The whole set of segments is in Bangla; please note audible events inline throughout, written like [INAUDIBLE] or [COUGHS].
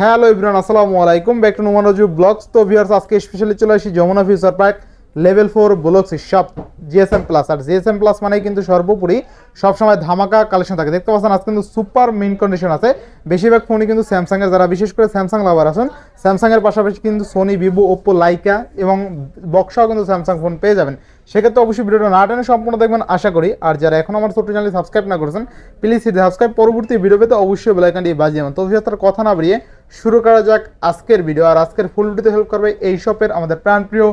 হ্যালো ইব্রান আসসালামু আলাইকুম। Back to Nomanju vlogs. তো ভিউয়ার্স, আজকে স্পেশালি চলে আসি Jamuna future park level four blocks shop GSM plus আর জিএসএম প্লাস মানে কিন্তু সর্বোপরি সবসময় ধামাকা কালেকশন থাকে। দেখতে পাচ্ছেন, আজকে কিন্তু সুপার মেইন কন্ডিশন আছে। বেশিরভাগ ফোনই কিন্তু স্যামসাংয়ের যারা বিশেষ করে স্যামসাং লাভার আছেন স্যামসাংয়ের পাশাপাশি কিন্তু সোনি ভিভো ওপ্পো লাইকা এবং বক্সাও কিন্তু স্যামসাং ফোন পেয়ে যাবেন। সেক্ষেত্রে অবশ্যই ভিডিওটা না টেনে সম্পূর্ণ দেখবেন আশা করি। আর যারা এখন আমার ছোট্ট চ্যানেল সাবস্ক্রাইব না করেছেন প্লিজ সাবস্ক্রাইব পরবর্তী ভিডিও পেতে অবশ্যই বেলাইকানটি বাজিয়ে যাবেন তো তার কথা না বাড়িয়ে শুরু করা যাক আজকের ভিডিও আর আজকের ফুল ভিডিওতে হেল্প করবে এই শপের আমাদের প্রাণপ্রিয়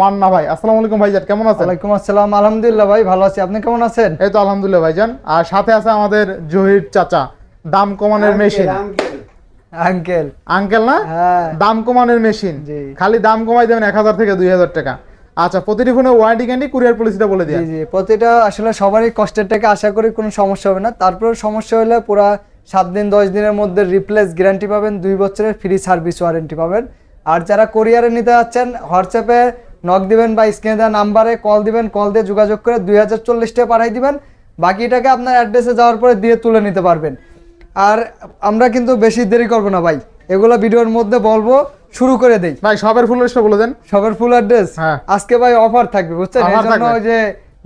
মান্না ভাই। আসসালামু আলাইকুম ভাইজান কেমন আছেন? ওয়ালাইকুম আসসালাম। আলহামদুলিল্লাহ ভাই ভালো আছি। আপনি কেমন আছেন? এই তো আলহামদুলিল্লাহ ভাইজান। আর সাথে আছে আমাদের জহির চাচা দাম কমানোর মেশিন আঙ্কেল। আঙ্কেল। না? হ্যাঁ। দাম কমানোর মেশিন জি। খালি দাম কমাই দেবেন এক হাজার থেকে দুই হাজার টাকা। আচ্ছা প্রতিটি ফোনে ওয়ারেন্টি গ্যারান্টি কুরিয়ার পলিসিটা বলে দিয়ে। জি প্রতিটা আসলে সবারই কষ্টের টাকা আশা করি কোনো সমস্যা হবে না। তারপর সমস্যা হলে পুরা সাত দিন, দশ দিনের মধ্যে রিপ্লেস গ্যারান্টি পাবেন, দুই বছরের ফ্রি সার্ভিস ওয়ারেন্টি পাবেন। আর যারা কোরিয়ারে নিতে যাচ্ছেন হোয়াটসঅ্যাপে নক দিবেন বা স্ক্রিনে দেওয়া নাম্বারে কল দিবেন কল দিয়ে যোগাযোগ করে দুই হাজার চল্লিশ টাকা দিবেন। বাকিটাকে আপনার অ্যাড্রেসে যাওয়ার পরে দিয়ে তুলে নিতে পারবেন। আর আমরা কিন্তু বেশি দেরি করব না ভাই। এগুলো ভিডিওর মধ্যে বলব শুরু করে দেই। ভাই সবের ফুল লিস্টটা বলে দেন। সবার ফুল অ্যাড্রেস হ্যাঁ। আজকে ভাই অফার থাকবে বুঝছেন? এই জন্য যে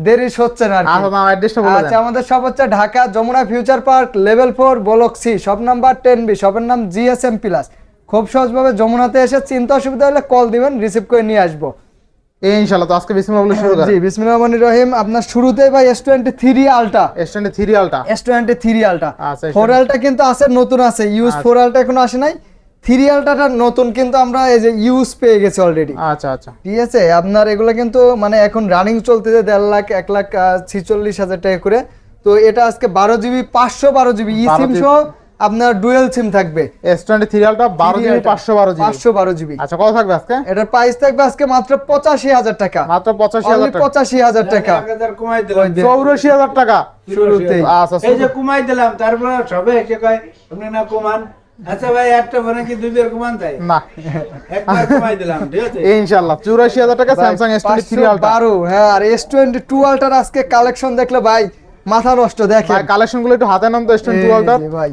দেরি হচ্ছে না। আচ্ছা অ্যাড্রেসটা বলে আচ্ছা আমাদের সব হচ্ছে Dhaka Jamuna future park level four block C সব নাম্বার টেন বি শপের নাম জিএসএম প্লাস খুব সহজভাবে যমুনাতে এসে চিন্তা অসুবিধা হলে কল দিবেন রিসিভ করে নিয়ে আসব। এই ইনশাআল্লাহ তো আজকে বিসমিল্লাহ বলে শুরু করেন। জি বিসমিল্লাহ রহমানির রহিম আপনার শুরুতেই ভাই এস টোয়েন্টি থ্রি আলটা স্ট্যান্ডে সিরিয়ালটা এস টোয়েন্টি থ্রি আলটা আচ্ছা, ফোর আলটা কিন্তু আছে নতুন আছে ইউজ ফোর আলটা এখনও আসে নাই। থ্রি আলটাটা নতুন কিন্তু আমরা এই যে ইউজ পেয়ে গেছি অলরেডি আচ্ছা আচ্ছা। ঠিক আছে? আপনার এগুলো কিন্তু মানে এখন রানিং চলতেছে দেড় লাখ এক লাখ ছিচল্লিশ হাজার টাকা করে। তো এটা আজকে বারো জিবি পাঁচশো বারো জিবি ই সিম সহ আপনার ডুয়েল সিম থাকবে। এস টোয়েন্টি সিরিয়ালটা বারো জিবি পাঁচশো বারো জিবি পাঁচশো বারো জিবি আচ্ছা কত থাকবে আজকে? এটার প্রাইস থাকবে আজকে মাত্র পঁচাশি হাজার টাকা। মাত্র পঁচাশি হাজার পঁচাশি হাজার টাকা। চৌরাশি হাজার টাকা। শুরুতে আচ্ছা এই যে কমাই দিলাম তারপরে সবে এসে কয় আপনি না কমান। আচ্ছা ভাই একটা ফোনে কি দুইবার কমান তাই না। একবার কমাই দিলাম ঠিক আছে? ইনশাল্লাহ চুরাশি হাজার টাকা স্যামসাং হ্যাঁ আর এস টোয়েন্টি আজকে কালেকশন দেখলে ভাই মাথা নষ্ট দেখেন। ভাই কালেকশন একটু হাতে নাম তো ভাই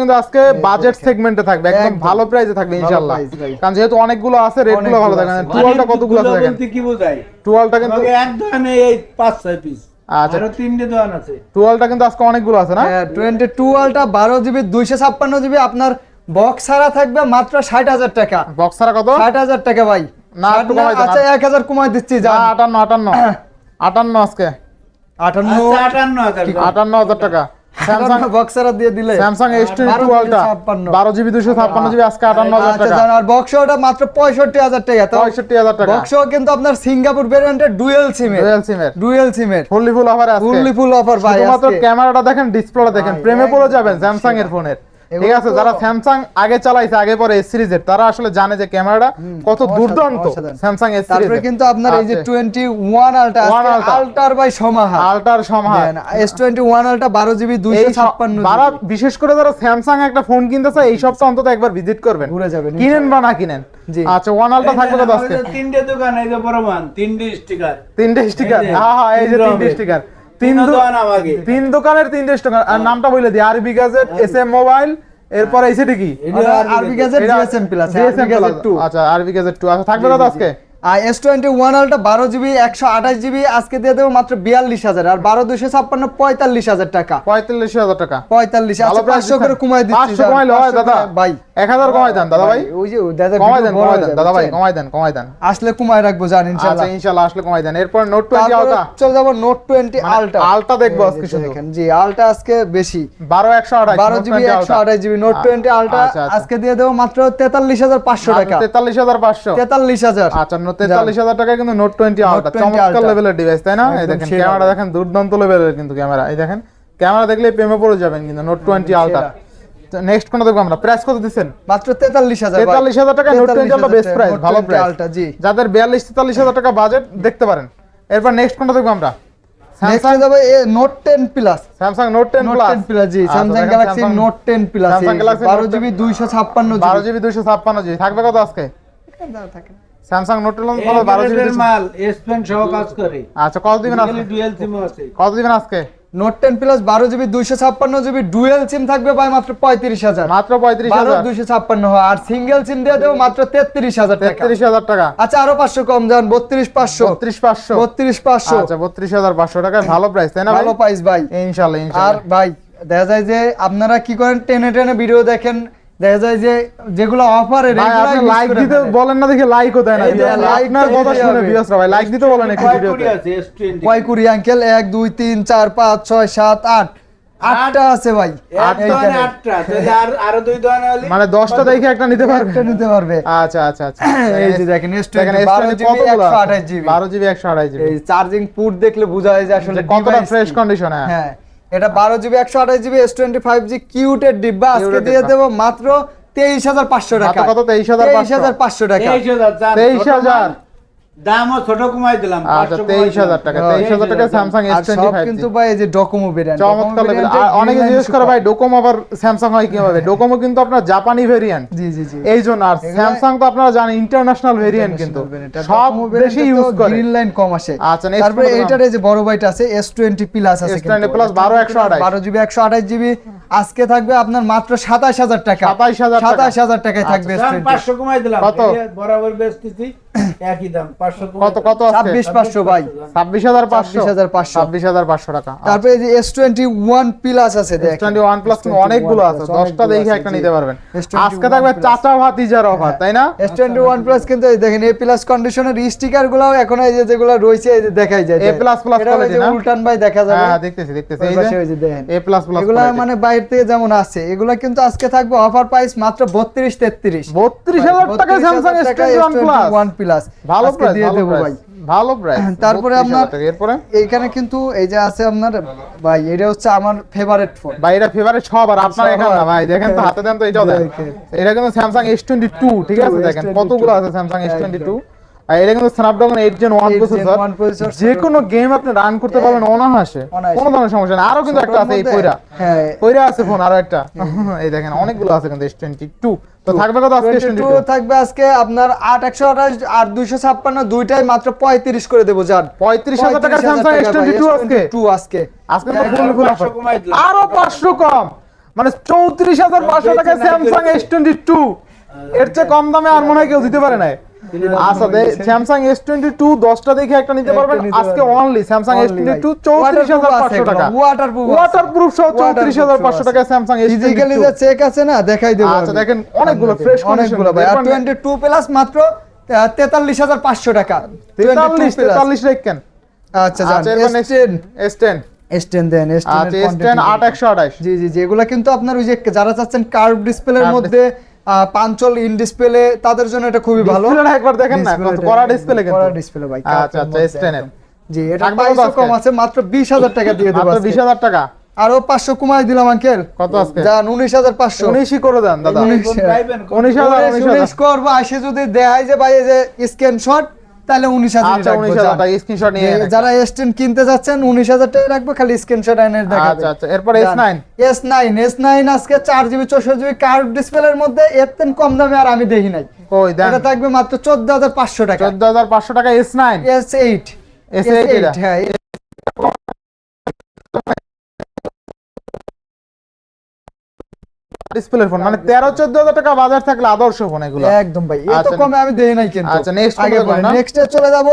কিন্তু আজকে বাজেট সেগমেন্টে থাকবে একদম। ভালো প্রাইসে থাকবে ইনশাল্লাহ কারণ যেহেতু অনেকগুলো আছে রেটগুলো ভালো থাকে আছে। টু কতগুলো আছে দেখেন? কি বোঝাই টু আলটা কিন্তু এই পিস আচ্ছা আরও তিনটে দোকান আছে। টু কিন্তু আজকে অনেকগুলো আছে না? টোয়েন্টি টু বারো জিবি দুইশো ছাপ্পান্ন জিবি আপনার বক্স ছাড়া থাকবে মাত্র ষাট হাজার টাকা। বক্সারা কত? ষাট হাজার টাকা ভাই। না, দেন। আচ্ছা এক হাজার কমাই দিচ্ছি যা আটান্ন আটান্ন। [COUGHS] আটান্ন আজকে। আটান্ন। আচ্ছা আটান্ন হাজার টাকা। স্যামসাং বক্স দিয়ে দিলে। স্যামসাং এস টোয়েন্টি 12 বারো জিবি দুশো ছাপ্পান্ন জিবি আজকে আচ্ছা টাকা। আর বক্স মাত্র পঁয়ষট্টি হাজার টাকা। তো টাকা। বক্স কিন্তু আপনার সিঙ্গাপুর ভেরিয়েন্টের ডুয়েল সিমের ডুয়েল সিমের ডুয়েল সিমের ফুললি ফুল অফার আছে ফুললি ফুল অফার ভাই শুধুমাত্র আজকে। ক্যামেরাটা দেখেন ডিসপ্লেটা দেখেন। প্রেমে পড়ে যাবেন স্যামসাং এর ফোনের ঠিক আছে যারা স্যামসাং আগে চালাইছে আগে পরে এস সিরিজের তারা আসলে জানে যে ক্যামেরাটা কত দুর্দান্ত স্যামসাং এস সিরিজ তারপরে কিন্তু আপনার এই যে আচ্ছা। Twenty one ultra One Ultra। আলটার ভাই সমাহা আল্টার সমাহার। এস টোয়েন্টি ওয়ান আলটা বারো জিবি দুইশো এই ছাপ্পান্ন যারা বিশেষ করে যারা স্যামসাং একটা ফোন কিনতে চায় এই সপ্তাহ অন্তত একবার ভিজিট করবেন। ঘুরে যাবেন, কিনেন বা না কিনেন। জি। আচ্ছা ওয়ান আলটা থাকবে কত আজকে? তিনটে দোকান এই যে প্রমাণ তিনটে স্টিকার তিনটে স্টিকার এই হ্যাঁ হ্যাঁ এই যে তিনটে স্টিকার তিন তিন দোকান আমাকে। তিন দোকানের তিনটে স্টিকার আর নামটা বলে দিই আরবি গাজেট এস এম মোবাইল এরপর এই সেটা কি? RB gadget GSM plus RB gadget two আচ্ছা আরবি গাজেট টু আচ্ছা থাকবে দাদা আজকে? আর এস টোয়েন্টি ওয়ান আলটা বারো জিবি একশো আঠাশ জিবি আজকে দিয়ে দেবো মাত্র বিয়াল্লিশ হাজার। আর বারো দুশো ছাপ্পান্ন পঁয়তাল্লিশ হাজার টাকা। পঁয়তাল্লিশ হাজার টাকা। পঁয়তাল্লিশ আচ্ছা পাঁচশো করে কমাই দিচ্ছি 500 কমাইলে হয় দাদা। ভাই। এক হাজার কমাই দেন দাদা ভাই। ওই যে দাদা কমাই দেন কমাই দেন দাদা ভাই কমাই দেন কমাই দেন। আসলে কমাই রাখব জান আচ্ছা ইনশাআল্লাহ ইনশাআল্লাহ আসলে কমাই দেন। এরপর নোট টোয়েন্টি আলটা। চলে যাব নোট টোয়েন্টি আলটা আলটা দেখব আজকে শুধু। দেখেন জি আলটা আজকে বেশি। বারো একশো আঠাশ বারো জিবি একশো আঠাশ জিবি নোট টোয়েন্টি আলটা আচ্ছা, আচ্ছা। আজকে দিয়ে দেবো মাত্র তেতাল্লিশ হাজার পাঁচশো টাকা। তেতাল্লিশ হাজার পাঁচশো। তেতাল্লিশ হাজার। আচ্ছা তেতাল্লিশ হাজার টাকা কিন্তু নোট টোয়েন্টি আলটা 20 চমৎকার লেভেলের ডিভাইস তাই না? এই দেখেন ক্যামেরা দেখেন দুর্দান্ত লেভেলের কিন্তু ক্যামেরা এই দেখেন ক্যামেরা দেখলে প্রেমে পড়ে যাবেন কিন্তু নোট নেক্সট কোন দেখব আমরা? প্রাইস কত দিচ্ছেন? মাত্র তেতাল্লিশ হাজার তেতাল্লিশ হাজার টাকা নোট বেস্ট প্রাইস ভালো প্রাইস আলটা জি। যাদের বিয়াল্লিশ তেতাল্লিশ হাজার টাকা বাজেট দেখতে পারেন। এরপর নেক্সট কোনটা দেখব আমরা? যাবে note plus Samsung note note plus plus জি। Samsung Galaxy note ten plus Samsung Galaxy বারো Note 10 জিবি জিবি জিবি থাকবে কত আজকে? স্যামসাং নোট টেন বারো জিবি মাল এস পেন সহ কাজ করে। আচ্ছা কত দিবেন আজকে? ডুয়েল সিম আছে। কত দিবেন আজকে? নোট টেন প্লাস বারো জিবি দুইশো ছাপ্পান্ন জিবি ডুয়েল সিম থাকবে ভাই মাত্র পঁয়ত্রিশ হাজার। মাত্র পঁয়ত্রিশ বারো হাজার দুইশো ছাপ্পান্ন হয়। আর সিঙ্গেল সিম দিয়ে দেবো মাত্র তেত্রিশ হাজার টাকা। তেত্রিশ হাজার টাকা। আচ্ছা আরও পাঁচশো কম যান বত্রিশ পাঁচশো। বত্রিশ পাঁচশো। বত্রিশ পাঁচশো। আচ্ছা বত্রিশ হাজার পাঁচশো টাকায় ভালো প্রাইস তাই না ভালো পাইস ভাই। ইনশাল্লাহ আর ইনশাল্লাহ ভাই দেখা যায় যে আপনারা কি করেন টেনে টেনে ভিডিও দেখেন দেখা যায় যে যেগুলো অফারে লাইক দিতে বলেন না দেখে লাইকও দেয় না। এই যে like আপনার তো কথা শুনে হবে। ভাই লাইক দিতে বলেন একটু ভিডিওতে কুড়ি আছে? S20 কয় কুড়ি আঙ্কেল এক দুই তিন চার পাঁচ ছয় সাত আট। আটটা আছে ভাই। এক দোকানে আটটা। তাহলে আর আরও দুই দোকানে হলে মানে দশটা দেখে একটা নিতে একটা নিতে পারবে। আচ্ছা আচ্ছা আচ্ছা। এই যে দেখেন বারো জিবি একশো? আঠাশ জিবি। চার্জিং পুট দেখলে বোঝা যায় যে আসলে কতটা ফ্রেশ কন্ডিশন হ্যাঁ। হ্যাঁ। এটা বারো জিবি একশো আঠাশ GB S twenty five G কিউটের ডিব্বা। আজকে দিয়ে দেবো মাত্র তেইশ হাজার পাঁচশো টাকা কত? তেইশ হাজার পাঁচশো। টাকা। তেইশ হাজার। দামও ছোট কমাই দিলাম আচ্ছা 500 কমাই তেইশ হাজার দিলাম। টাকা তেইশ হাজার টাকা। স্যামসাং এস আর সব টোয়েন্টি ফাইভ কিন্তু ভাই এই যে ডকোমো ভেরিয়েন্ট চমৎকার অনেকে জিজ্ঞেস করে ভাই ডোকোমো আবার স্যামসাং হয় কীভাবে? ডোকোমো কিন্তু আপনার জাপানি ভেরিয়েন্ট জি জি জি। এই জন্য আর স্যামসাং তো আপনারা জানেন ইন্টারন্যাশনাল ভেরিয়েন্ট কিন্তু। সব দেশে ইউজ করে। গ্রিন লাইন কম আসে। আচ্ছা, তারপরে model এইটার এই যে বড় বাইট আছে এস টোয়েন্টি প্লাস আছে S20 plus 12 128 বারো জিবি একশো আঠাশ জিবি। আজকে থাকবে আপনার মাত্র সাতাশ হাজার টাকা। 27,000 টাকা। সাতাশ হাজার টাকায় থাকবে S20 পাঁচশো কমাই দিলাম। কত? এই যে বরাবর বেচতেছি। একই দাম পাঁচশো কত কত আছে ছাব্বিশ পাঁচশো ভাই। ছাব্বিশ হাজার 26,500 ছাব্বিশ হাজার পাঁচশো টাকা। তারপরে যে এস টোয়েন্টি ওয়ান প্লাস আছে দেখ টোয়েন্টি ওয়ান প্লাস অনেকগুলো আছে। দশটা দেখে একটা নিতে পারবেন। আজকে থাকবে চাচা ভাতিজার অফার তাই না? এস টোয়েন্টি ওয়ান প্লাস কিন্তু দেখেন এ প্লাস কন্ডিশনের স্টিকারগুলো এখন এই যে যেগুলো রয়েছে এই যে দেখাই যায় A plus plus এটা ওই quality যে না? উল্টান ভাই দেখা যাবে। হ্যাঁ দেখতেছি দেখতেছি। এই যে ওই যে দেখেন। এ প্লাস প্লাস এগুলা মানে বাইরে থেকে যেমন আছে এগুলা কিন্তু আজকে থাকবে অফার প্রাইস মাত্র বত্রিশ তেত্রিশ। বত্রিশ হাজার টাকা প্লাস প্লাস ভালো আজকে প্রাইস দিয়ে দেবো ভাই। ভালো প্রাইস তারপরে আপনার এরপরে? এইখানে কিন্তু এই যে আছে আপনার ভাই এটা হচ্ছে আমার ফেভারিট ফোন ভাই এটা ফেভারিট সব আর আপনার এখানে না ভাই দেখেন তো হাতে দেন তো এটাও দেখেন। এটা কিন্তু স্যামসাং এস টোয়েন্টি টু ঠিক আছে? দেখেন কতগুলো আছে স্যামসাং এস টোয়েন্টি টু আর এটা কিন্তু Snapdragon eight gen one processor যে কোনো গেম আপনি রান করতে পারবেন অনায়াসে। অনায়াসে। কোনো ধরনের সমস্যা নেই। আরও কিন্তু একটা আছে এই ছোটোর কইরা মধ্যে- হ্যাঁ। কইরা আছে ফোন আরও একটা। [LAUGHS] এই দেখেন অনেকগুলো আছে কিন্তু এস টোয়েন্টি টু তো থাকবে কত আজকে এস টোয়েন্টি 22 থাকবে আজকে আপনার আট একশো আঠাশ আর দুইশো ছাপ্পান্ন দুইটাই মাত্র পঁয়ত্রিশ করে দেবো যান। পঁয়ত্রিশ হাজার টাকা 35,000 স্যামসাং এস টোয়েন্টি টু আজকে S22 আজকে। আজকে তো একদম ফুল ফুল 500 offer। কমাই দিলাম। আরও পাঁচশো কম। মানে চৌত্রিশ হাজার পাঁচশো টাকা স্যামসাং কেউ। এস টোয়েন্টি টু এর চেয়ে কম দামে আর মনে হয় কেউ দিতে পারে না আচ্ছা স্যামসাং এস টোয়েন্টি টু দশটা দেখে একটা নিতে পারবেন। আজকে only Samsung S twenty two চৌত্রিশ হাজার পাঁচশো টাকা। Waterproof আছে। ওয়াটার প্রুফ সহ চৌত্রিশ হাজার পাঁচশো। টাকা স্যামসাং এস ফিজিক্যালি যে চেক আছে না? দেখাই দেবো আচ্ছা দেখেন অনেকগুলো ফ্রেশ অনেকগুলো ভাই। আর টোয়েন্টি টু প্লাস মাত্র তেতাল্লিশ হাজার পাঁচশো টাকা। তেতাল্লিশ 22 plus। তেতাল্লিশ রেখেন। আচ্ছা আচ্ছা S ten S ten S ten দেন এস আচ্ছা এস টেন আট একশো আঠাশ। জি জি এগুলা কিন্তু আপনার ওই যে যারা চাচ্ছেন কার্ভ ডিসপ্লের মধ্যে পাঞ্চল ইন ডিসপ্লে তাদের জন্য এটা খুবই ভালো। একবার দেখেন না কত কড়া ডিসপ্লে কিন্তু। কড়া ডিসপ্লে ভাই আচ্ছা আচ্ছা এস জি এটা আজকে? কম আছে মাত্র বিশ হাজার টাকা দিয়ে দেবো মাত্র বিশ। হাজার টাকা? আরও পাঁচশো কমাই দিলাম আঙ্কেল। কত আজকে? যান উনিশ হাজার পাঁচশো। উনিশই করে দেন দাদা। উনিশ- কোন পাইবেন কোন- উনিশ হাজার উনিশ হাজার। উনিশ করব আসে যদি দেয় যে ভাই এই যে স্ক্রিনশট তাহলে উনিশ হাজার আচ্ছা হাজার টাকা স্ক্রিনশট নিয়ে যারা এস টেন কিনতে যাচ্ছেন উনিশ হাজার টাকা রাখব খালি স্ক্রিনশট এনে দেখাবে। আচ্ছা আচ্ছা এরপর S nine S nine S nine আজকে চার জিবি চৌষট্টি জিবি কার্ভ ডিসপ্লের মধ্যে এর তেন কম দামে আর আমি দেখি নাই। দেন। এটা থাকবে মাত্র চোদ্দ হাজার পাঁচশো টাকা। চোদ্দ হাজার পাঁচশো টাকা S nine S eight S eight হ্যাঁ ডিসপ্লে ফোন মানে তেরো চোদ্দ হাজার টাকা বাজার থাকলে আদর্শ ফোন এগুলো। একদম ভাই এত আচ্ছা, কমে আমি দেই নাই কিন্তু। আচ্ছা, next আগে? নেক্সট চলে যাব।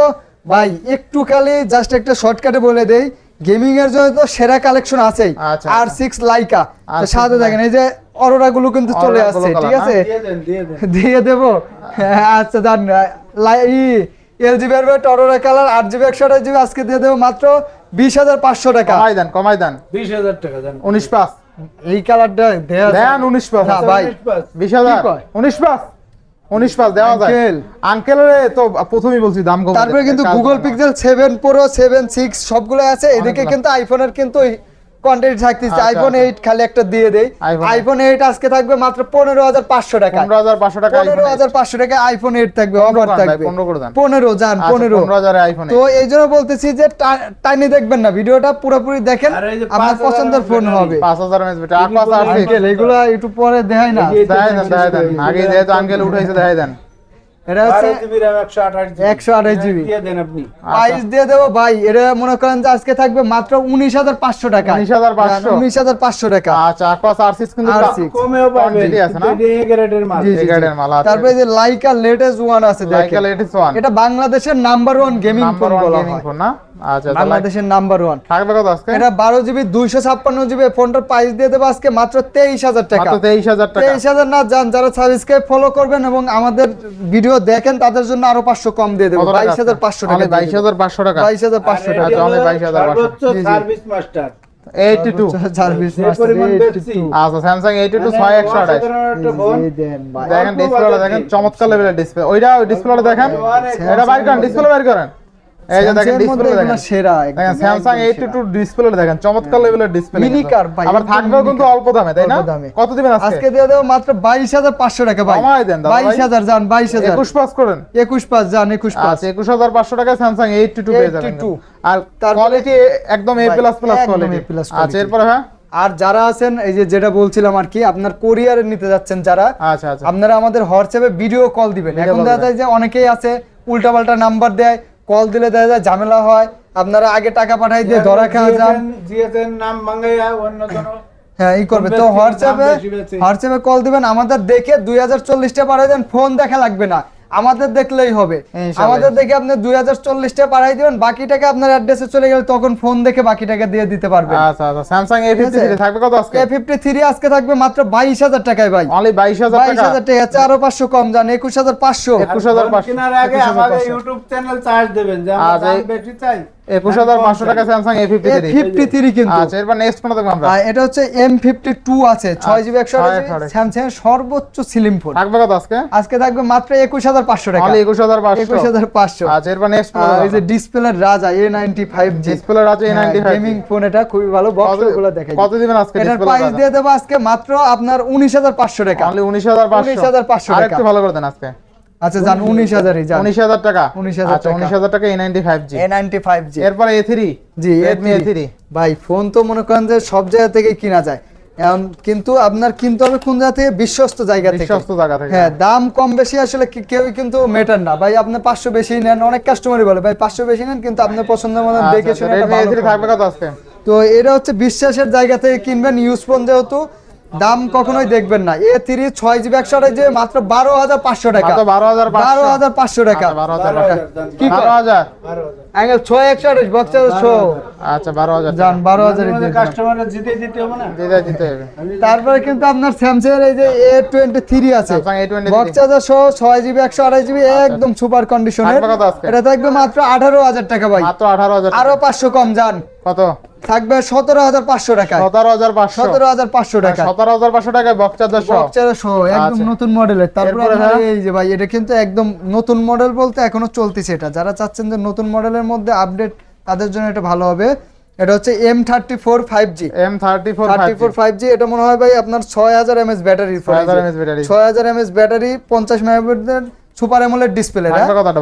ভাই একটু খালি জাস্ট একটা শর্টকাটে বলে দেই। গেমিং এর জন্য তো সেরা কালেকশন আছেই। আচ্ছা, আর আচ্ছা। সিক্স লাইকা তো R6 সাথে দেখেন এই যে অরোরা গুলো কিন্তু চলে আসছে ঠিক আছে? দিয়ে দেন দেন। দেব। আচ্ছা জান এল জিবি এর অরোরা কালার আট জিবি একশো আঠাশ জিবি আজকে দিয়ে দেবো মাত্র বিশ হাজার পাঁচশো টাকা। কমাই দেন কমাই দেন। বিশ হাজার টাকা দেন। উনিশ পাঁচ। এই কালারটা দেয়া দেন উনিশ পাস। না, ভাই। উনিশ পাঁচ। বিশ হাজার। কি কয়? উনিশ পাঁচ উনিশ পাঁচ দেওয়া যায়। আঙ্কেল। আঙ্কেলের তো প্রথমেই বলছি দাম কম তারপরে কিন্তু Google Pixel 7 pro seven six সবগুলো আছে। এদিকে কিন্তু আইফোনের কিন্তু থাকতেছে আচ্ছা, আইফোন আচ্ছা। এইট খালি একটা দিয়ে দেই। আইফোন এইট আজকে থাকবে মাত্র পনেরো হাজার পাঁচশো টাকা। পনেরো হাজার পাঁচশো টাকা পনেরো হাজার পাঁচশো টাকা আইফোন এইট থাকবে অফার থাকবে। পনেরো করে দেন। পনেরো যান আচ্ছা, পনেরো। পনেরো আইফোন তো এই জন্য বলতেছি যে টাইনি দেখবেন না ভিডিওটা পুরোপুরি দেখেন আপনার পছন্দের ফোন হবে। পাঁচ হাজার এমএস আর আঙ্কেল এগুলো একটু পরে দেখাই না। দেখাই দেন দেখাই দেন। আগে যেহেতু আঙ্কেল উঠাইছে দেখাই দেন। এটা হচ্ছে জিবি র্যাম একশো আঠাশ 128 GB দিয়ে দেন আপনি। প্রাইস দিয়ে দেবো ভাই এটা মনে করেন যে আজকে থাকবে মাত্র উনিশ হাজার পাঁচশো টাকা। 19,500 উনিশ হাজার পাঁচশো টাকা। আচ্ছা আকোয়াস আর6 কিন্তু কমেও পাবেন। Quantity আছে না? কিন্তু গ্রেডের মাল। জি, জি, এই জি। মাল আছে তারপরে যে লাইকা লেটেস্ট ওয়ান আছে লাইকা লেটেস্ট ওয়ান এটা বাংলাদেশের নাম্বার ওয়ান গেমিং ফোন বলা হয়। না? আচ্ছা বাংলাদেশের নাম্বার ওয়ান থাকবে কত আজকে? এটা বারো জিবি দুইশো ছাপ্পান্ন জিবি ফোনটার প্রাইস দিয়ে দেবো আজকে মাত্র তেইশ হাজার টাকা। মাত্র 23000 তেইশ হাজার না যান যারা সাবস্ক্রাইব ফলো করবেন এবং আমাদের ভিডিও দেখেন তাদের জন্য আরও পাঁচশো কম দিয়ে দেবো। বাইশ হাজার পাঁচশো টাকা only 22500 টাকা। বাইশ হাজার পাঁচশো টাকা। আচ্ছা, অনেক 22,500 সর্বোচ্চ জি, জি। সার্ভিস মাস্টার 82 সার্ভিস যে পরিমাণ বেশি। আচ্ছা স্যামসাং 82 মানে 6128 অসাধারণ একটা ফোন। দেন ভাই। দেখেন ডিসপ্লেটা দেখেন চমৎকার লেভেলের ডিসপ্লে ওইটা ডিসপ্লেটা দেখেন। এটা বাইর করেন ডিসপ্লে বাইর করেন। এই যে দেখেন Samsung এর মধ্যে ডিসপ্লে দেখেন সেরা দেখেন একদম, স্যামসাং একদম সেরা। 82 ডিসপ্লে দেখেন চমৎকার লেভেলের ডিসপ্লে Mini car ভাই, আবার থাকবেও কিন্তু অল্প দামে তাই না? কত দিবেন আজকে? আজকে দিয়ে দেবো মাত্র বাইশ হাজার পাঁচশো টাকা ভাই। কমায় দেন দাদা ভাই। বাইশ হাজার যান বাইশ হাজার। 21 পাস করেন। একুশ পাঁচ যান একুশ পাঁচ। আচ্ছা 21500 টাকায় স্যামসাং 82 পেয়ে যাবেন। আর কোয়ালিটি একদম কোয়ালিটি আচ্ছা এরপরে হ্যাঁ? যারা আছেন এই যে যেটা বলছিলাম আর কি আপনার কোরিয়ারে নিতে যাচ্ছেন যারা আচ্ছা আচ্ছা। আপনারা আমাদের হোয়াটসঅ্যাপে ভিডিও কল দিবেন। এখন দেখা যায় যে অনেকেই আছে উল্টাপাল্টা নাম্বার দেয় কল দিলে দেখা যায় ঝামেলা হয় আপনারা আগে টাকা পাঠাই দিয়ে ধরা খাওয়া যান। জিএসএন নাম মাঙ্গাইয়া অন্য কোনো হ্যাঁ ই করবে। তো হোয়াটসঅ্যাপে। হোয়াটসঅ্যাপে কল দিবেন আমাদের দেখে দুই হাজার চল্লিশটা পাঠাই দেন ফোন দেখা লাগবে না। আমাদের দেখলেই হবে। আমাদের দেখে আপনি দুই হাজার চল্লিশটা পাঠাই দিবেন বাকি টাকা আপনার অ্যাড্রেসে চলে গেলে তখন ফোন দেখে বাকিটাকে দিয়ে দিতে পারবে আচ্ছা আচ্ছা। স্যামসাং এ A53 আছে? থাকবে কত আজকে? এ ফিফটি থ্রি আজকে থাকবে মাত্র বাইশ হাজার টাকায় ভাই। অনলি 22000 বাইশ হাজার টাকা আছে আরও পাঁচশো কম যান একুশ হাজার পাঁচশো। একুশ হাজার পাঁচশো। কেনার আগে আমাদের ইউটিউব চ্যানেল চার্জ দেবেন যে আমরা আচ্ছা, বেশি চাই। 21500 টাকা স্যামসাং A53 ফিফটি থ্রি কিন্তু। আচ্ছা এরপর নেক্সট কোনটা দেখব আমরা? এটা হচ্ছে এম ফিফটি টু আছে ছয় জিবি একশো ছয় সর্বোচ্চ সিলিম ফোন থাকবে কত আজকে? আজকে থাকবে মাত্র একুশ হাজার পাঁচশো টাকা। অনলি 21500 একুশ হাজার পাঁচশো। আচ্ছা এরপর নেক্সট এই যে ডিসপ্লের রাজা এ নাইনটি ফাইভ ডিসপ্লে আছে A95 গেমিং ফোন এটা খুবই ভালো বক্স দেখাই কত দিবেন আজকে এটার প্রাইস দিয়ে দেবো আজকে মাত্র আপনার উনিশ হাজার পাঁচশো টাকা। অনলি 19500 19,500 টাকা। আরেকটু ভালো করে দেন আজকে। আচ্ছা উনিশ হাজারই যান 19000 টাকা। 19,000 আচ্ছা টাকা। 19000 টাকা A95G এ নাইনটি ফাইভ জি এরপর A3 জি Redmi A3 A3 ভাই ফোন তো মনে করেন যে সব জায়গা থেকে কিনা যায়। এখন কিন্তু আপনার কিনতে হবে কোন জায়গা থেকে বিশ্বস্ত জায়গা থেকে। বিশ্বস্ত জায়গা থেকে। হ্যাঁ দাম কম বেশি আসলে কেউই কিন্তু মেটার না। ভাই আপনি পাঁচশো বেশি নেন অনেক কাস্টমারই বলে ভাই পাঁচশো বেশি নেন কিন্তু আপনার পছন্দের মতো দেখে আচ্ছা শুনে একটা ভালো A3 থাকবে কত আজকে? তো এটা হচ্ছে বিশ্বাসের জায়গা থেকে কিনবেন ইউজ ফোন যেহেতু। দাম কখনোই দেখবেন না। এ থ্রি ছয় জিবি একশো আঠাশ জিবি মাত্র বারো হাজার পাঁচশো টাকা। মাত্র 12500 বারো হাজার পাঁচশো টাকা। আচ্ছা, 12000 বারো টাকা হাজার। দাম। কি বারো হাজার। ছয় একশো আঠাশ বক্সা ছো আচ্ছা 12000 যান বারো হাজার মাঝে মাঝে কাস্টমারের জিতে দিতে হবে না? দিতে দিতে হবে। তারপরে কিন্তু আপনার স্যামসাং এর এই যে এ টোয়েন্টি থ্রি আছে। Samsung A23 বক্স ছয় জিবি একশো আঠাশ জিবি একদম সুপার কন্ডিশনের থাকবে কত এটা থাকবে মাত্র আঠারো হাজার টাকা ভাই। মাত্র 18000 আরও পাঁচশো কম যান। কত? থাকবে সতেরো হাজার পাঁচশো টাকা 17500 সতেরো হাজার পাঁচশো টাকা 17500 টাকায়। বক্স চার্জার সহ বক্স চার্জার সহ। একদম আচ্ছা। নতুন মডেলের তারপরে হ্যাঁ? এই যে ভাই এটা কিন্তু একদম নতুন মডেল বলতে এখনও চলতেছে এটা। যারা চাচ্ছেন যে নতুন মডেলের মধ্যে আপডেট তাদের জন্য এটা ভালো হবে। এটা হচ্ছে M thirty four five G M34 thirty four thirty four five G এটা মনে হয় ভাই আপনার ছয় হাজার এমএস ব্যাটারি 6000 mAh ব্যাটারি। ছয় হাজার এমএস ব্যাটারি পঞ্চাশ মেগাপিক্সেলের সুপার এমোলেড ডিসপ্লে?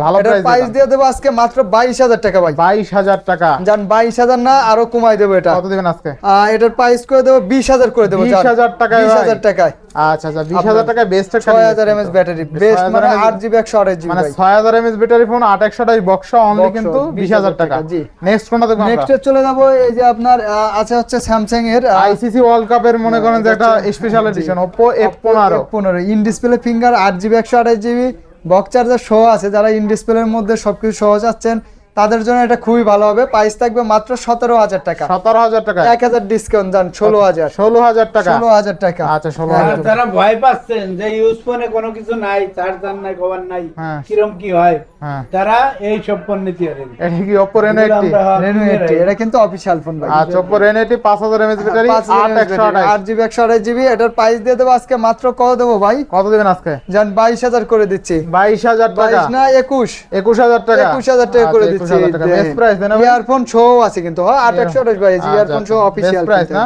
ভালো প্রাইস দিয়ে দেবো আজকে মাত্র বাইশ হাজার টাকা ভাই। 22000 টাকা। বাইশ হাজার না আরও কমাই দেবো এটা। কত দিবেন আজকে? এটার প্রাইস করে দেবো বিশ হাজার করে দেবো 20,000 টাকায় বিশ ভাই? হাজার টাকায়। আচ্ছা আচ্ছা 20000 টাকায় বেস্ট একটা ছয় জিনিস হাজার কিন্তু। এমএস ব্যাটারি বেস্ট মানে mAh আট জিবি একশো আঠাশ জিবি মানে 6000 mAh battery phone 8128 box only কিন্তু সহ 20000 টাকা জি। নেক্সট কোনটা দেখব নেক্সটে চলে যাব এই যে আপনার আছে হচ্ছে স্যামসাং এর আইসিসি ওয়ার্ল্ড কাপের মনে করেন যে একটা স্পেশাল এডিশন Oppo F15 পনেরো। ইন ডিসপ্লে ফিঙ্গার আট জিবি একশো আঠাশ জিবি বক্স চার্জার সহ আছে যারা ইন ডিসপ্লের মধ্যে সবকিছু সহ চাচ্ছেন তাদের জন্য এটা খুবই ভালো হবে। প্রাইস থাকবে মাত্র সতেরো হাজার টাকা। 17000 টাকা। এক হাজার ডিসকাউন্ট যান ষোলো হাজার। 16000 টাকা। ষোলো হাজার টাকা। আচ্ছা 16000 আর যারা ভয় পাচ্ছেন যে ইউজ ফোনে কোনো কিছু নাই চার্জার নাই কভার নাই হ্যাঁ। কিরম কি হয়? হ্যাঁ। তারা এই সব পণ্য নিতে পারেন এটা কি 80 রেনু এইটটি এটা কিন্তু অফিসিয়াল ফোন ভাই। আচ্ছা Reno 80 5000 mAh ব্যাটারি 8128 আট জিবি একশো আঠাশ জিবি। এটার প্রাইস দিয়ে দেবো আজকে মাত্র কত দেবো ভাই? কত দিবেন আজকে? যান বাইশ হাজার করে দিচ্ছি। 22000 টাকা। বাইশ না একুশ। 21000 টাকা। একুশ হাজার টাকা করে আচ্ছা, দিচ্ছি। 21000 টাকা। বেস্ট প্রাইস দেন ইয়ারফোন শো আছে কিন্তু হ্যাঁ আট একশো আঠাশ ভাই আচ্ছা, ইয়ারফোন শো আচ্ছা, অফিসিয়াল best না?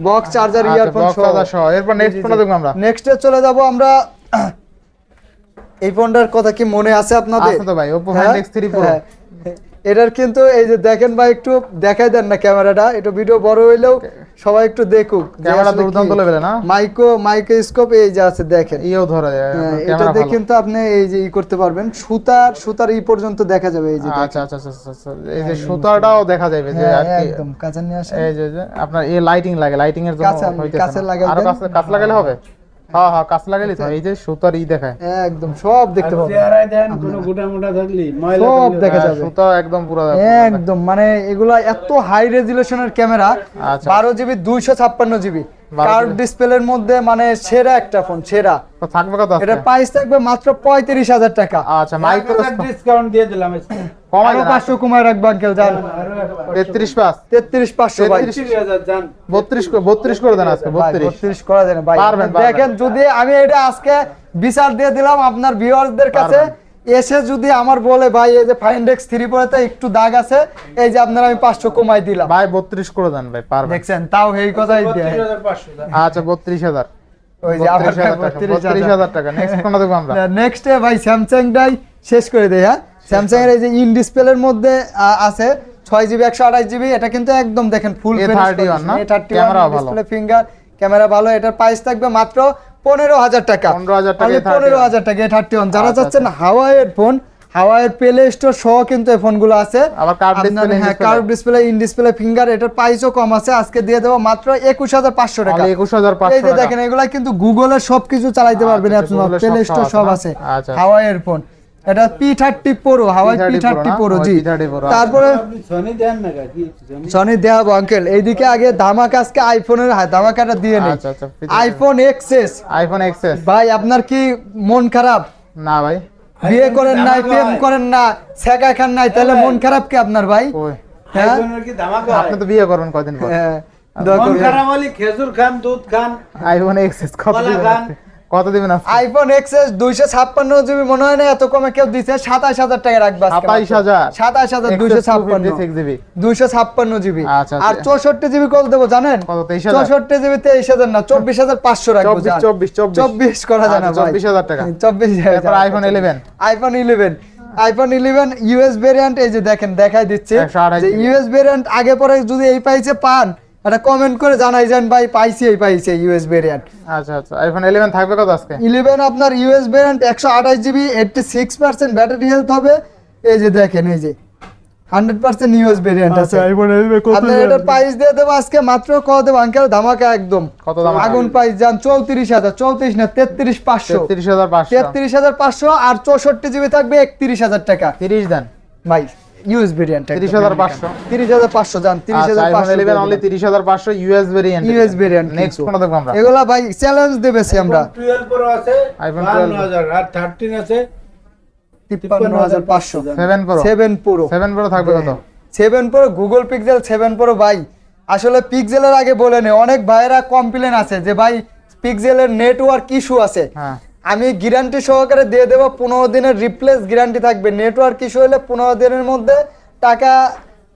বক্স চার্জার ইয়ারফোন বক্স শো এরপর নেক্সট কোনটা দেখব আমরা। নেক্সটে চলে যাব আমরা। এই ফোনটার কথা কি মনে আছে আপনাদের? আছে তো ভাই Oppo? Find X3 Pro হ্যাঁ। এটার কিন্তু এই যে দেখেন ভাই একটু দেখাই দেন না ক্যামেরাটা। একটু ভিডিও বড় হইলেও সবাই একটু দেখুক ক্যামেরা দুর্দান্ত। লেভেলে না? মাইক্রো মাইক্রোস্কোপ এই যে আছে দেখেন। ইও ধরা যায় হ্যাঁ, এটা দিয়ে কিন্তু আপনি এই যে ই করতে পারবেন। সুতার সুতার এই পর্যন্ত দেখা যাবে এই যে আচ্ছা আচ্ছা আচ্ছা আচ্ছা, আচ্ছা। এই যে সুতাটাও দেখা যাবে যে হ্যাঁ আর কি। একদম কাছে নিয়ে আসেন। এই যে আপনার এই লাইটিং লাগে লাইটিং এর জন্য কাছে- কাছে লাগাই আরও। কাছে কাছে লাগালে হবে? হ্যাঁ হ্যাঁ কাজ লাগাইলে তো এই যে সুতার ই দেখায়। একদম সব দেখতে পাবেন চেহারায় দেন কোনো গোটা মোটা থাকলি ময়লা সব দেখা হ্যাঁ, যাবে। সুতা একদম পুরো একদম মানে এগুলা এত হাই রেজুলেশনের ক্যামেরা আচ্ছা। বারো জিবি দুইশো ছাপ্পান্ন জিবি 12 কার্ভ ডিসপ্লের মধ্যে মানে সেরা একটা ফোন সেরা। থাকবে কত এটা প্রাইস থাকবে মাত্র পঁয়ত্রিশ হাজার টাকা। আচ্ছা মাইক্রো ডিসকাউন্ট দিয়ে দিলাম। কমাই পাঁচশো কমায় রাখব আঙ্কেল যান। তেত্রিশ পাঁচ। তেত্রিশ পাঁচশো ভাই। 33 পঁচিশ হাজার বত্রিশ বত্রিশ করে দেন আজকে বত্রিশ। 32 করা যায় ভাই। দেখেন যদি আমি এটা আজকে বিচার দিয়ে দিলাম আপনার ভিউয়ারদের কাছে এসে যদি আমার বলে ভাই এই যে ফাইন্ডেক্স থ্রি পরেতে একটু দাগ আছে এই যে আপনার আমি পাঁচশো কমাই দিলাম। ভাই বত্রিশ করে দেন ভাই পারবেন দেখছেন তাও এই কথাই দিয়ে। আচ্ছা বত্রিশ হাজার। ওই যে বত্রিশ হাজার টাকা বত্রিশ বত্রিশ হাজার হাজার টাকা। নেক্সট কোনটা দেখব আমরা? নেক্সট ভাই স্যামসাংটাই শেষ করে দেই হ্যাঁ? স্যামসাং এর এই যে ইন ডিসপ্লের মধ্যে আছে ছয় জিবি একশো আঠাশ জিবি এটা কিন্তু একদম দেখেন full thirty. Display finger camera ভালো। এটার প্রাইস থাকবে মাত্র পনেরো হাজার টাকা। 15,000 টাকা A31 পনেরো হাজার টাকা থার্টি ওয়ান। যারা যাচ্ছেন চাচ্ছেন হাওয়াইয়ের ফোন হাওয়াইয়ের প্লে স্টোর সহ কিন্তু এই ফোনগুলো আছে। হ্যাঁ। Curve display in display finger এটার প্রাইসও কম আছে। আজকে দিয়ে দেবো মাত্র একুশ হাজার পাঁচশো টাকা। একুশ হাজার এই যে দেখেন এগুলা কিন্তু গুগলে সবকিছু চালাইতে পারবেন আচ্ছা, আপনি প্লে সব স্টোর আছে সব? আছে। আচ্ছা। হাওয়াইয়ের ফোন এটা P thirty pro Huawei P thirty না? জি। ওই P30 Pro, আচ্ছা। তারপরে সনি দেন না কি সনি সনি দেখাবো আঙ্কেল এইদিকে আগে ধামাকা আজকে আইফোনের ধামাকাটা দিয়ে নেই। P30 iPhone XS iPhone XS ভাই আপনার কি মন খারাপ? না ভাই। বিয়ে করেন কি নাই প্রেম করেন না ছেঁকা খান নাই তাহলে মন খারাপ কি আপনার ভাই? হ্যাঁ? আইফোনের কি ধামাকা আপনি তো বিয়ে করবেন কদিন পর। হ্যাঁ, মন খারাপ খেজুর খান দুধ খান। আইফোন এক্সএস কত কলা খান। কত দিবেন আইফোন এক্সএস জিবি মনে হয় না? এত কমে কেউ টাকা রাখবে জিবি। দুইশো ছাপ্পান্ন জিবি। আচ্ছা, আর আচ্ছা। জিবি কল দেবো জানেন? কত, 23,000? চৌষট্টি জিবি তেইশ হাজার না চব্বিশ হাজার পাঁচশো রাখব চব্বিশ, যান। চব্বিশ, চব্বিশ। চব্বিশ করা যায় না আচ্ছা, চব্বিশ হাজার টাকা। চব্বিশ iPhone 11 iPhone eleven iPhone eleven US variant এই যে দেখেন দেখাই দিচ্ছে। 128 যে GB ইউএস ভেরিয়েন্ট আগে পরে যদি এই পাইছে পান এটা কমেন্ট করে জানাই যান ভাই পাইছি এই পাইছে ইউএস ভেরিয়েন্ট আচ্ছা আচ্ছা। আইফোন ইলেভেন থাকবে কত আজকে? ইলেভেন আপনার ইউএস ভেরিয়েন্ট একশো আঠাশ GB eighty six percent battery health হবে। এই যে দেখেন এই যে হান্ড্রেড পার্সেন্ট ইউএস ভেরিয়েন্ট আছে। আইফোন ইলেভেন আপনার এটার প্রাইস দিয়ে দেব আজকে মাত্র কত দেবো আঙ্কেল ধামাকা একদম। কত দাম আগুন প্রাইস যান চৌত্রিশ হাজার চৌত্রিশ না তেত্রিশ পাঁচশো। তেত্রিশ হাজার পাঁচশো। তেত্রিশ হাজার পাঁচশো আর চৌষট্টি জিবি থাকবে একত্রিশ হাজার টাকা। তিরিশ দেন। ভাই ইউএস ভেরিয়েন্ট তিরিশ হাজার পাঁচশো। তিরিশ হাজার পাঁচশো যান তিরিশ আচ্ছা হাজার আইফোন পাঁচশো ইলেভেন অনলি তিরিশ হাজার পাঁচশো US variant US variant next কোনটা দেখব আমরা? এগুলা ভাই চ্যালেঞ্জ দেবেছি আমরা। টুয়েলভ প্রো আছে iPhone বাহান্ন 12 হাজার। আর থার্টিন আছে তিপ্পান্ন হাজার পাঁচশো। সেভেন প্রো সেভেন পুরো সেভেন প্রো থাকবে কত? Seven pro Google Pixel seven pro ভাই। আসলে পিক্সেলের আগে বলে নে অনেক ভাইয়েরা কমপ্লেন আছে যে ভাই পিক্সেলের নেটওয়ার্ক ইস্যু আছে। হ্যাঁ। আমি গ্যারান্টি সহকারে দিয়ে দেবো পনেরো দিনের রিপ্লেস গ্যারান্টি থাকবে। নেটওয়ার্ক ইস্যু হলে পনেরো দিনের মধ্যে টাকা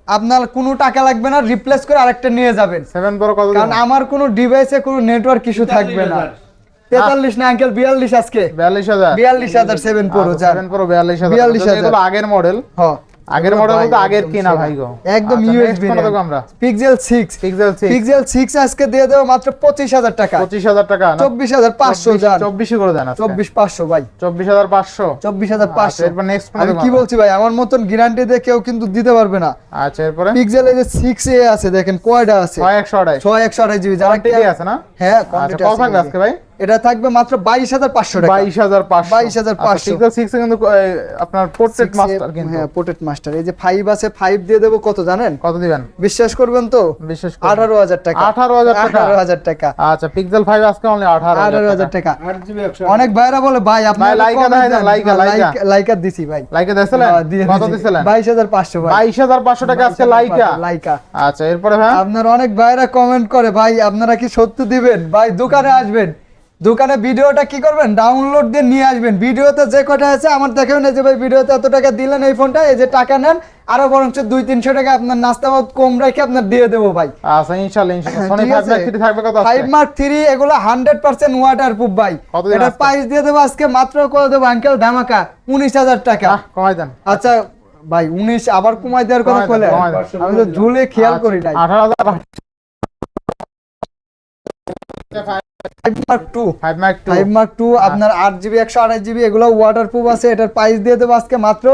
আপনার কোনো টাকা লাগবে না রিপ্লেস করে আরেকটা নিয়ে যাবেন। সেভেন প্রো কত কারণ আমার কোনো ডিভাইসে কোনো নেটওয়ার্ক ইস্যু থাকবে না। 43,000 তেতাল্লিশ না আঙ্কেল বিয়াল্লিশ আজকে। বিয়াল্লিশ হাজার। বিয়াল্লিশ হাজার সেভেন প্রো সেভেন প্রো বিয়াল্লিশ হাজার। 42,000 এগুলো আগের মডেল হ আগের মডেল বলতে আগের কিনা ভাই গো। একদম আচ্ছা, ইউএসবি next কোনটা দেখব আমরা। Pixel six Pixel six Pixel six আজকে দিয়ে দেবো মাত্র পঁচিশ হাজার টাকা। পঁচিশ হাজার টাকা না? চব্বিশ হাজার পাঁচশো চব্বিশ- করে দেন আজকে। চব্বিশ পাঁচশো ভাই। চব্বিশ হাজার পাঁচশো। চব্বিশ হাজার আচ্ছা, পাঁচশো এরপর কোনটা আমি কি? বলছি ভাই আমার মতন গ্যারান্টি দিয়ে কেউ কিন্তু দিতে পারবে না। আচ্ছা এরপরে? পিক্সেল এই যে সিক্স এ আছে দেখেন কয়টা আছে? ছয় একশো আড়াই ছয় একশো আঠাশ জিবি যারা Quantity আছে না? হ্যাঁ আচ্ছা কত আছে থাকবে আজকে ভাই। এটা থাকবে মাত্র বাইশ হাজার পাঁচশো টাকা। বাইশ হাজার পাঁচশো। 22,500 সিক্স কিন্তু আপনার পোর্ট্রেট মাস্টার কিন্তু। হ্যাঁ পোর্ট্রেট মাস্টার এই যে ফাইভ আছে ফাইভ দিয়ে দেবো কত জানেন? কত দিবেন? বিশ্বাস করবেন তো? বিশেষ আঠারো হাজার টাকা। 18,000 টাকা? আঠারো হাজার টাকা। আচ্ছা পিক্সেল ফাইভ আজকে অনলি আঠারো আঠারো হাজার টাকা। অনেক ভাইরা বলে ভাই আপনি ভাই, লাইকা লাইকা, লাইকা। লাইকা দিছি ভাই। লাইকে দিয়েছিলেন? হ্যাঁ, কত দিছি। দিছিলেন? বাইশ হাজার পাঁচশো ভাই। বাইশ হাজার পাঁচশো টাকা আজকে লাইকা। লাইকা। আচ্ছা এরপরে হ্যাঁ আপনার অনেক ভাইরা কমেন্ট করে ভাই আপনারা কি সত্য দিবেন? ভাই দোকানে আসবেন। দোকানে ভিডিওটা কি করবেন? ডাউনলোড দিয়ে নিয়ে আসবেন। ভিডিওতে যে কটা আছে আমার দেখেও এই যে ভাই ভিডিওতে এত টাকা দিলেন এই ফোনটা এই যে টাকা নেন আরও বরঞ্চ দুই তিনশো টাকা আপনার নাস্তা কম রেখে আপনার দিয়ে দেবো ভাই। আচ্ছা ইনশাআল্লাহ ফাইভ? মার্ক থ্রি এগুলো হান্ড্রেড পার্সেন্ট ওয়াটার প্রুফ ভাই আসছে? প্রাইস দিয়ে দেবো আজকে মাত্র করে দেবো আঙ্কেল ধামাকা? উনিশ হাজার টাকা। কমাই দেন। আচ্ছা ভাই উনিশ আবার কমাই দেওয়ার কথা বলে আমি তো ঝুলে খেয়াল করি নাই। আঠারো হাজার টু আপনার আট জিবি একশো আঠাশ জিবি এগুলো ওয়াটার প্রুফ আছে। এটার প্রাইস দিয়ে দেবো আজকে মাত্র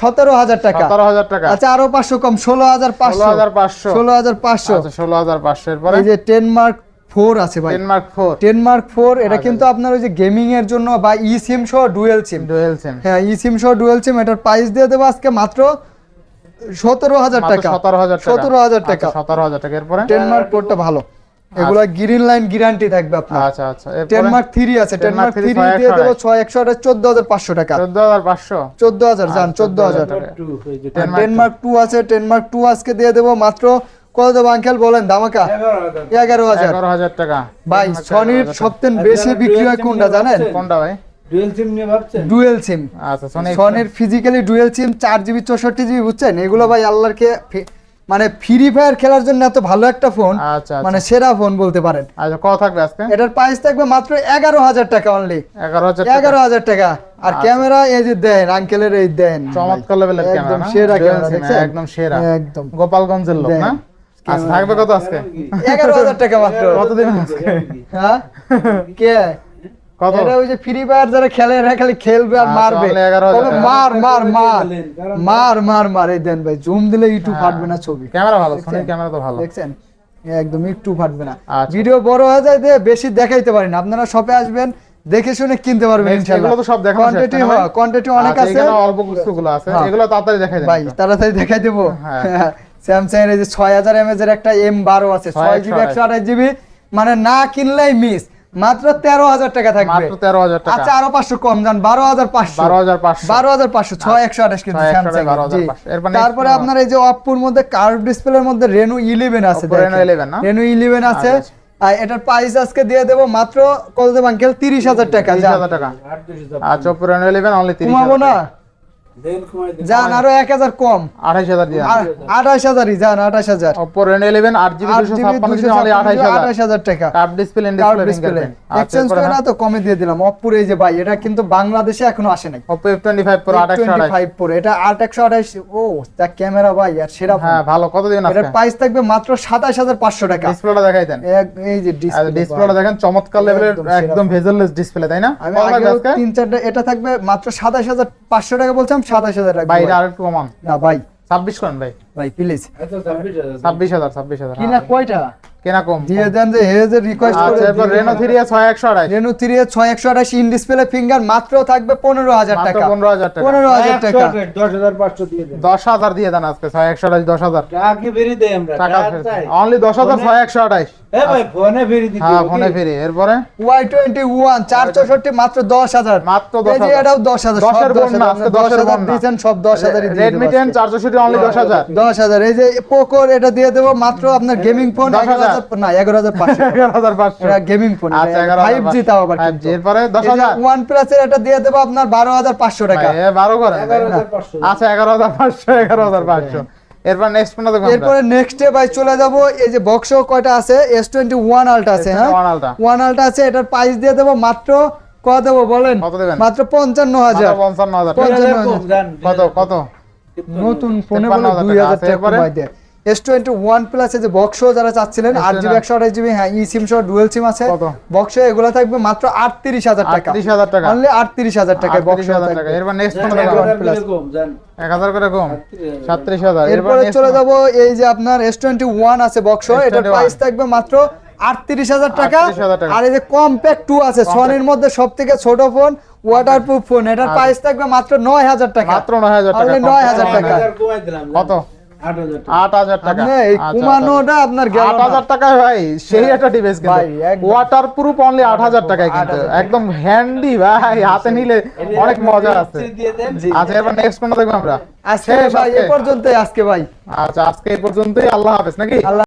সতেরো হাজার টাকা। সতেরো হাজার টাকা। আচ্ছা আরও পাঁচশো কম ষোলো হাজার পাঁচশো। হাজার পাঁচশো। ষোলো হাজার পাঁচশো। আচ্ছা ষোলো হাজার পাঁচশো। এরপরে? যে টেন মার্ক ফোর আছে ভাই। Ten mark four ten mark four এটা আচ্ছা। কিন্তু আপনার ওই যে গেমিং এর জন্য বা ই সিম সহ ডুয়েল সিম ডুয়েল সিম হ্যাঁ ই সিম সহ ডুয়েল সিম এটার প্রাইস দিয়ে দেবো আজকে মাত্র সতেরো হাজার টাকা। সতেরো হাজার টাকা। সতেরো হাজার টাকা। আচ্ছা, সতেরো হাজার টাকা। এরপরে? টেন মার্ক ফোরটা ভালো। এগুলা গ্রিন লাইন গ্যারান্টি থাকবে আপনার। আচ্ছা আচ্ছা। টেন মার্ক থ্রি আছে টেন মার্ক থ্রি দিয়ে দেবো ছয় একশো আঠাশ চোদ্দ হাজার পাঁচশো টাকা। চোদ্দ হাজার পাঁচশো? চোদ্দ হাজার যান চোদ্দ হাজার। টাকা। টু এই যে Ten mark ten mark two আছে টেন মার্ক টু আজকে দিয়ে দেবো মাত্র কত দেবো আঙ্কেল বলেন দামাকা? এগারো হাজার। এগারো হাজার। টাকা। ভাই সনির সবথেকে বেশি বিক্রি হয় কোনটা জানেন? কোনটা ভাই? ডুয়েল সিম নিয়ে ভাবছেন? ডুয়েল সিম আচ্ছা সোনি সনের ফিজিক্যালি ডুয়েল সিম চার জিবি চৌষট্টি জিবি বুঝছেন? এগুলো ভাই আল্লাহর কে মানে ফ্রি ফায়ার খেলার জন্য এত ভালো একটা ফোন আচ্ছা মানে সেরা ফোন বলতে পারেন। আচ্ছা কত থাকবে আজকে? এটার প্রাইস থাকবে মাত্র এগারো হাজার টাকা অনলি এগারো হাজার টাকা। আর ক্যামেরা এই যে দেন আঙ্কেলের এই দেন। চমৎকার লেভেলের একদম সেরা ক্যামেরা একদম সেরা। একদম। গোপালগঞ্জের লোক না। আচ্ছা থাকবে কত আজকে? এগারো হাজার টাকা মাত্র। কত দিবেন আজকে হ্যাঁ? কে? এটা ওই যে ফ্রি ফায়ার যারা খেলে এরা খালি খেলবে আর আচ্ছা, মারবে। তবে মার মার মার। মার মার মার এই দেন ভাই জুম দিলে ইউটিউব ফাটবে না ছবি। ক্যামেরা ভালো সোনির ক্যামেরা তো ভালো। দেখছেন? একদম একটু ফাটবে না। আচ্ছা। ভিডিও বড় হয়ে যায় দিয়ে বেশি দেখাইতে পারেন আপনারা শপে আসবেন দেখে শুনে কিনতে পারবেন ইনশাআল্লাহ এগুলো তো সব দেখানো কোয়ান্টিটি? হয় কোয়ান্টিটি অনেক আচ্ছা, আছে। এখানে অল্প আছে। হ্যাঁ। এগুলো তাড়াতাড়ি দেখাই দেন। ভাই তাড়াতাড়ি দেখাই দেবো। হ্যাঁ। স্যামসাং এর এই যে ছয় হাজার এমএজ এর একটা এম বারো আছে ছয় জিবি একশো আঠাশ জিবি মানে না কিনলেই মিস মাত্র তেরো হাজার টাকা থাকবে। মাত্র তেরো হাজার টাকা। আচ্ছা আরও পাঁচশো কম যান বারো হাজার পাঁচশো। বারো হাজার পাঁচশো। বারো হাজার পাঁচশো ছয় একশো আঠাশ কিন্তু next তারপরে আপনার এই যে অপ্পুর মধ্যে কার্ভ ডিসপ্লের মধ্যে রেনু ইলেভেন আছে Oppo Reno 11 না? রেনু ইলেভেন আছে। আচ্ছা, এটার প্রাইস আজকে দিয়ে দেবো মাত্র কত দেবো আঙ্কেল? তিরিশ হাজার টাকা তিরিশ হাজার টাকা। আচ্ছা ইলেভেন অনলি তিরিশ না? যান আরও এক হাজার কম। আঠাইশ হাজার দিয়ে। হাজারই যান আঠাশ হাজার। ওপো রেনো ইলেভেন আট জিবি আট দুশো জিবি ছাপ্পান্ন দুশো জিবি অনলি আঠাইশ হাজার টাকা। Curve display curve display display exchange করে না তো কমে দিয়ে দিলাম। অপ্পুর এই যে ভাই এটা কিন্তু বাংলাদেশে এখনও আসে নাই। Oppo F twenty five pro আঠাইশ আঠাইশ 25 Pro, এটা আট একশো আঠাশ। ও তা ক্যামেরা ভাই আর সেরা হ্যাঁ ভালো। কত দিন এটার প্রাইস থাকবে মাত্র সাতাশ হাজার পাঁচশো টাকা। ডিসপ্লেটা দেখাই দেন। এক- এই যে ডিসপ্লে ডিসপ্লেটা দেখেন চমৎকার লেভেলের একদম ভেজারলেস ডিসপ্লে তাই না? তিন চারটা এটা থাকবে মাত্র সাতাশ হাজার পাঁচশো টাকা বলছিলাম সাতাশ হাজার টাকা আর একটু কমান। না ভাই। ছাব্বিশ করেন ভাই। ভাই প্লিজ আচ্ছা ছাব্বিশ হাজার ছাব্বিশ হাজার ছাব্বিশ হাজার। কিনা কয়টা? কেনা কম দিয়ে দেন যে হে যে রিকোয়েস্ট করে আচ্ছা রেনো ইন ডিসপ্লে ফিঙ্গার মাত্র থাকবে টাকা। টাকা। টাকা। দিয়ে দেন। দিয়ে দেন আজকে টাকা আমরা? টাকা টাকা অনলি এ ভাই ফোনে ফিরি দিতে হ্যাঁ ফোনে? এরপরে? মাত্র এই যে এটাও আজকে। সব দশ হাজার। এই যে পোকোর এটা দিয়ে দেবো মাত্র আপনার গেমিং ফোন না এগারো হাজার পাঁচশো। [LAUGHS] এগারো হাজার পাঁচশো। গেমিং ফোন আচ্ছা ফাইভ জি তাও আবার এরপরে দশ হাজার ওয়ান প্লাস এর এটা দিয়ে দেবো আপনার বারো হাজার পাঁচশো টাকা। বারো করেন এগারো হাজার পাঁচশো। আচ্ছা এগারো হাজার পাঁচশো এগারো হাজার পাঁচশো। এরপর নেক্সট ফোনটা দেখব আমরা। নেক্সট ডে ভাই চলে যাব এই যে বক্স কয়টা আছে? এস টোয়েন্টি ওয়ান আলটা আছে হ্যাঁ? S21 ওয়ান আলটা আছে এটার প্রাইস দিয়ে দেবো মাত্র কত দেবো বলেন? মাত্র পঞ্চান্ন হাজার। মাত্র পঞ্চান্ন হাজার। পঞ্চান্ন হাজার। হাজার। কম, যান, কত কত? নতুন ফোনে বলে হাজার দুই টাকা এরপরে? কমাই দেয়। এস টোয়েন্টি ওয়ান প্লাস যে বক্স যারা চাচ্ছিলেন আট জিবি একশো আঠাশ জিবি হ্যাঁ ই সিম সহ ডুয়েল সিম আছে? বক্স এগুলো থাকবে মাত্র আটত্রিশ হাজার টাকা। আটত্রিশ হাজার টাকা। অনলি আটত্রিশ হাজার টাকা বক্স টাকা। এরপর নেক্সট দেখব হাজার plus। করে কম, যান। এক হাজার করে কম। সাতত্রিশ হাজার। চলে যাব এই যে আপনার এস টোয়েন্টি ওয়ান আছে বক্স এটার S21 প্রাইস থাকবে মাত্র আটত্রিশ হাজার 38,000 টাকা। আর এই যে কম্প্যাক্ট টু আছে সনির মধ্যে সব থেকে ছোট ফোন ওয়াটার প্রুফ ফোন এটার প্রাইস থাকবে মাত্র নয় হাজার টাকা। মাত্র নয় হাজার টাকা Only নয় হাজার আট টাকা। কমাই দিলাম, কত? আট হাজার টাকা। আট হাজার টাকা। আপনি এই আচ্ছা, কুমানোটা আপনার গেল আট হাজার টাকা ভাই সেই একটা ডিভাইস কিন্তু। ভাই, একদম। অনলি আট হাজার টাকায় কিন্তু। একদম হ্যান্ডি ভাই হাতে নিলে অনেক মজা আছে। আচ্ছা এবার নেক্সট কোনটা দেখব আমরা। আজকে ভাই এ পর্যন্তই আজকে ভাই। আচ্ছা আজকে এই পর্যন্তই আল্লাহ হাফেজ নাকি? আল্লাহ